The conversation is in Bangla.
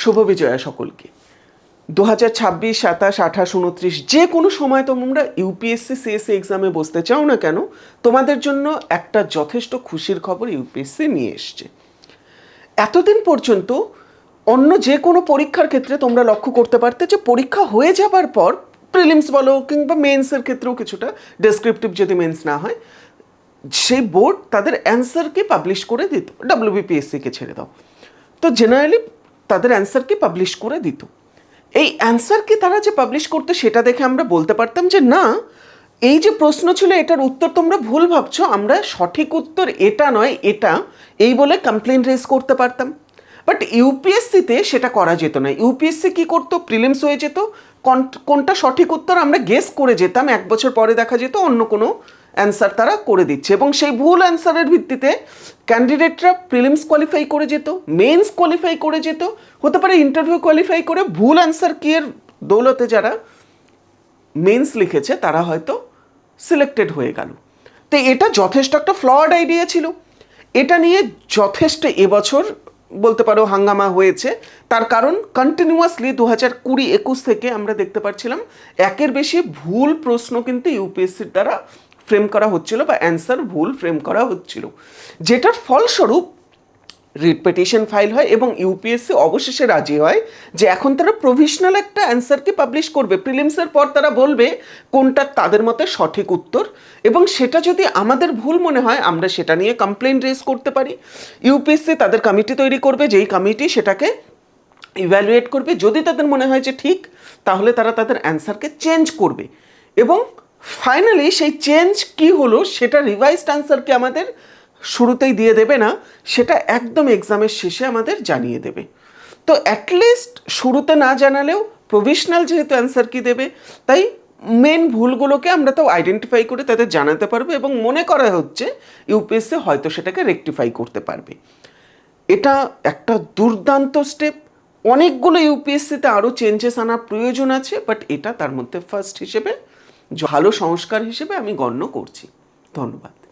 শুভ বিজয়া সকলকে। দু হাজার ছাব্বিশ, সাতাশ, আঠাশ, উনত্রিশ, যে কোনো সময় তোমরা ইউপিএসসি, সিএসসি এক্সামে বসতে চাও না কেন, তোমাদের জন্য একটা যথেষ্ট খুশির খবর ইউপিএসসি নিয়ে এসছে। এতদিন পর্যন্ত অন্য যে কোনো পরীক্ষার ক্ষেত্রে তোমরা লক্ষ্য করতে পারতে যে পরীক্ষা হয়ে যাবার পর প্রিলিমস বলো কিংবা মেন্সের ক্ষেত্রেও কিছুটা ডেসক্রিপটিভ যদি মেন্স না হয়, সেই বোর্ড তাদের অ্যান্সারকে পাবলিশ করে দিত ডাব্লিউবিপিএসসিকে ছেড়ে দাও। তো জেনারেলি তাদের অ্যান্সারকে পাবলিশ করে দিত। এই অ্যান্সারকে তারা যে পাবলিশ করতো সেটা দেখে আমরা বলতে পারতাম যে, না, এই যে প্রশ্ন ছিল এটার উত্তর তোমরা ভুল ভাবছ, আমরা সঠিক উত্তর এটা নয়, এটা, এই বলে কমপ্লেন রেজ করতে পারতাম। বাট ইউপিএসসিতে সেটা করা যেত না। ইউপিএসসি কি করতো? প্রিলিমস হয়ে যেত। কোনটা সঠিক উত্তর আমরা গেস করে যেতাম, এক বছর পরে দেখা যেত অন্য কোনো অ্যান্সার তারা করে দিচ্ছে এবং সেই ভুল অ্যান্সারের ভিত্তিতে ক্যান্ডিডেটরা প্রিলিমস কোয়ালিফাই করে যেত মেন্স কোয়ালিফাই করে যেত, হতে পারে ইন্টারভিউ কোয়ালিফাই করে ভুল অ্যান্সার কি এর দৌলতে যারা মেন্স লিখেছে তারা হয়তো সিলেক্টেড হয়ে গেল। তো এটা যথেষ্ট একটা ফ্লড আইডিয়া ছিল। এটা নিয়ে যথেষ্ট এবছর বলতে পারো হাঙ্গামা হয়েছে। তার কারণ কন্টিনিউয়াসলি দু হাজার কুড়ি একুশ থেকে আমরা দেখতে পাচ্ছিলাম একের বেশি ভুল প্রশ্ন কিন্তু ইউপিএসসির দ্বারা ফ্রেম করা হচ্ছিল বা অ্যান্সার ভুল ফ্রেম করা হচ্ছিল। যেটার ফলস্বরূপ রিট পিটিশন ফাইল হয় এবং ইউপিএসসি অবশেষে রাজি হয় যে এখন তারা প্রভিশনাল একটা অ্যান্সারকে পাবলিশ করবে। প্রিলিমসের পর তারা বলবে কোনটা তাদের মতে সঠিক উত্তর এবং সেটা যদি আমাদের ভুল মনে হয়, আমরা সেটা নিয়ে কমপ্লেন রেজ করতে পারি। ইউপিএসসি তাদের কমিটি তৈরি করবে, যেই কমিটি সেটাকে ইভ্যালুয়েট করবে। যদি তাদের মনে হয় যে ঠিক, তাহলে তারা তাদের অ্যান্সারকে চেঞ্জ করবে এবং ফাইনালি সেই চেঞ্জ কি হলো সেটা রিভাইসড অ্যান্সারকে আমাদের শুরুতেই দিয়ে দেবে না, সেটা একদম এক্সামের শেষে আমাদের জানিয়ে দেবে। তো অ্যাটলিস্ট শুরুতে না জানালেও প্রভিশনাল যেহেতু অ্যান্সার কি দেবে, তাই মেন ভুলগুলোকে আমরা তো আইডেন্টিফাই করে তাদের জানাতে পারব এবং মনে করা হচ্ছে ইউপিএসসি হয়তো সেটাকে রেকটিফাই করতে পারবে। এটা একটা দুর্দান্ত স্টেপ অনেকগুলো ইউপিএসসিতে আরও চেঞ্জেস আনার প্রয়োজন আছে বাট এটা তার মধ্যে ফার্স্ট হিসেবে ভালো সংস্কার হিসেবে আমি গণ্য করছি। ধন্যবাদ।